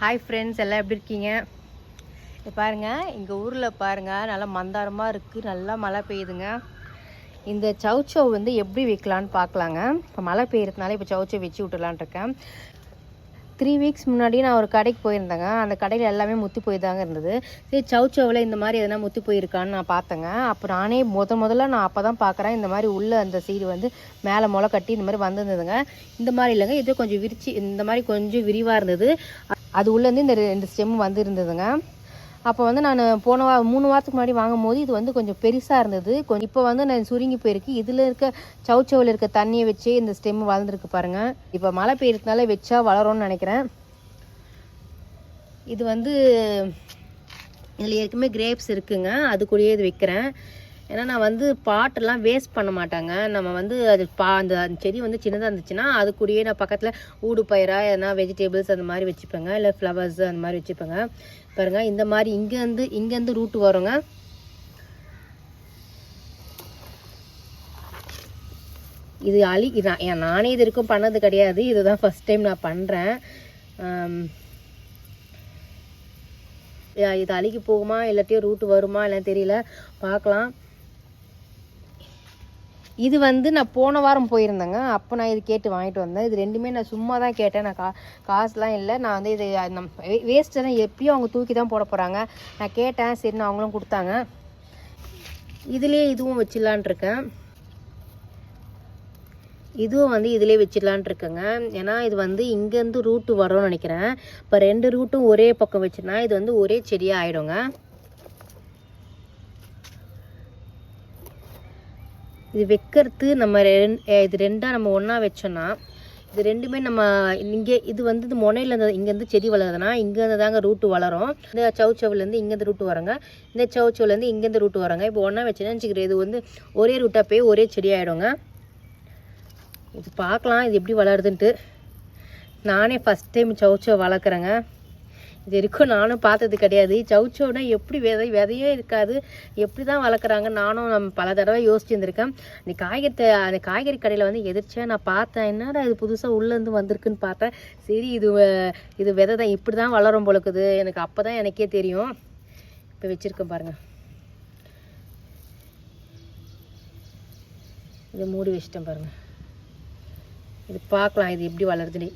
Hi friends எல்லாம் எப்படி இருக்கீங்க? பாருங்கள் பாருங்க எங்கள் ஊரில் பாருங்க நல்லா மந்தாரமாக இருக்குது நல்லா மழை பெய்யுதுங்க. இந்த சவுச்சோ வந்து எப்படி வைக்கலான்னு பார்க்கலாங்க. இப்போ மழை பெய்யறதுனால இப்போ சவுச்சோ வச்சு விட்டுலான் இருக்கேன். த்ரீ வீக்ஸ் முன்னாடி நான் ஒரு கடைக்கு போயிருந்தேங்க. அந்த கடையில் எல்லாமே முத்தி போய் தாங்க இருந்தது. சரி சவுச்சோவில் இந்த மாதிரி எதனா முத்தி போயிருக்கான்னு நான் பார்த்தேங்க. அப்போ நானே முத முதல்ல நான் அப்போ தான் பார்க்குறேன். இந்த மாதிரி உள்ளே அந்த சீடு வந்து மேலே முளை கட்டி இந்த மாதிரி வந்திருந்ததுங்க. இந்த மாதிரி இல்லைங்க. இது கொஞ்சம் விரிச்சு இந்த மாதிரி கொஞ்சம் விரிவாக இருந்தது. அது உள்ளேருந்து இந்த ரெண்டு ஸ்டெம் வந்து இருந்ததுங்க அப்போ வந்து நான் போன வா மூணு வாரத்துக்கு முன்னாடி வாங்கும் போது இது வந்து கொஞ்சம் பெருசாக இருந்தது. கொஞ்சம் இப்போ வந்து நான் சுருங்கி போயிருக்கு. இதில் இருக்க சவுச்சவில் இருக்க தண்ணியை வச்சு இந்த ஸ்டெம் வளர்ந்துருக்கு பாருங்கள் இப்போ மழை பெய்யறதுனால வச்சா வளரும்னு நினைக்கிறேன். இது வந்து இதில் ஏற்கனவே கிரேப்ஸ் இருக்குங்க. அது கூடயே இது வைக்கிறேன். ஏன்னா நான் வந்து பாட்டெல்லாம் வேஸ்ட் பண்ண மாட்டாங்க. நம்ம வந்து அது பா அந்த செடி வந்து சின்னதாக இருந்துச்சுன்னா அதுக்குடியே நான் பக்கத்தில் ஊடு பயிராக எதனா வெஜிடபிள்ஸ் அந்த மாதிரி வச்சுப்பேங்க. இல்லை ஃப்ளவர்ஸ் அந்த மாதிரி வச்சுப்பேங்க. பாருங்கள் இந்த மாதிரி இங்கேருந்து இங்கேருந்து ரூட்டு வருங்க. இது அழி இது நான் நானே இது வரைக்கும் பண்ணது கிடையாது. இதுதான் ஃபஸ்ட் டைம் நான் பண்ணுறேன் இது அழுகி போகுமா இல்லாட்டியும் ரூட்டு வருமா இல்லைன்னு தெரியல. பார்க்கலாம். இது வந்து நான் போன வாரம் போயிருந்தேங்க. அப்போ நான் இது கேட்டு வாங்கிட்டு வந்தேன். இது ரெண்டுமே நான் சும்மா தான் கேட்டேன். நான் கா காசுலாம் இல்லை. நான் வந்து இது நம் வேஸ்ட்டெல்லாம் எப்பயும் அவங்க தூக்கி தான் போட போகிறாங்க நான் கேட்டேன். சரி நான் அவங்களும் கொடுத்தாங்க. இதுலேயே இதுவும் வச்சிடலான் இருக்கேன். இதுவும் வந்து இதிலே வச்சிடலான் இருக்கேங்க. ஏன்னா இது வந்து இங்கேருந்து ரூட்டு வரும்னு நினைக்கிறேன். இப்போ ரெண்டு ரூட்டும் ஒரே பக்கம் வச்சுனா இது வந்து ஒரே செடியாக ஆகிடுங்க இது வைக்கிறது நம்ம ரெண்- இது ரெண்டாக நம்ம ஒன்றா வச்சோன்னா இது ரெண்டுமே நம்ம இங்கே இது வந்து இது முனையில் இருந்து இங்கேருந்து செடி வளருதுன்னா இங்கேருந்து தாங்க ரூட்டு வளரும். இந்த சவுச்சவுலேருந்து இங்கேருந்து ரூட்டு வரங்க. இந்த சவுச்சவுலேருந்து இங்கேருந்து ரூட்டு வரங்க. இப்போ ஒன்றா வச்சுன்னா வச்சுக்கிறேன் இது வந்து ஒரே ரூட்டாக போய் ஒரே செடி ஆகிடுங்க இது பார்க்கலாம் இது எப்படி வளருதுன்ட்டு. நானே ஃபஸ்ட் டைம் சவுச்சோ வளர்க்குறேங்க. இது வரைக்கும் நானும் பார்த்தது கிடையாது. சவுச்சோனா எப்படி விதை விதையே இருக்காது. எப்படி தான் வளர்க்குறாங்க நானும் நம்ம பல தடவை யோசிச்சுருந்துருக்கேன் நீ காய்கறி அந்த காய்கறி கடையில் வந்து எதிர்ச்சியாக நான் பார்த்தேன். என்னடா இது புதுசாக உள்ளேருந்து வந்திருக்குன்னு பார்த்தேன். சரி இது இது விதை தான் இப்படி தான் வளரும் பொழுக்குது எனக்கு அப்போ தான் எனக்கே தெரியும். இப்போ வச்சுருக்கேன் பாருங்கள் இதை மூடி வச்சிட்டேன் பாருங்கள் இது பார்க்கலாம் இது எப்படி வளருதுன்னு.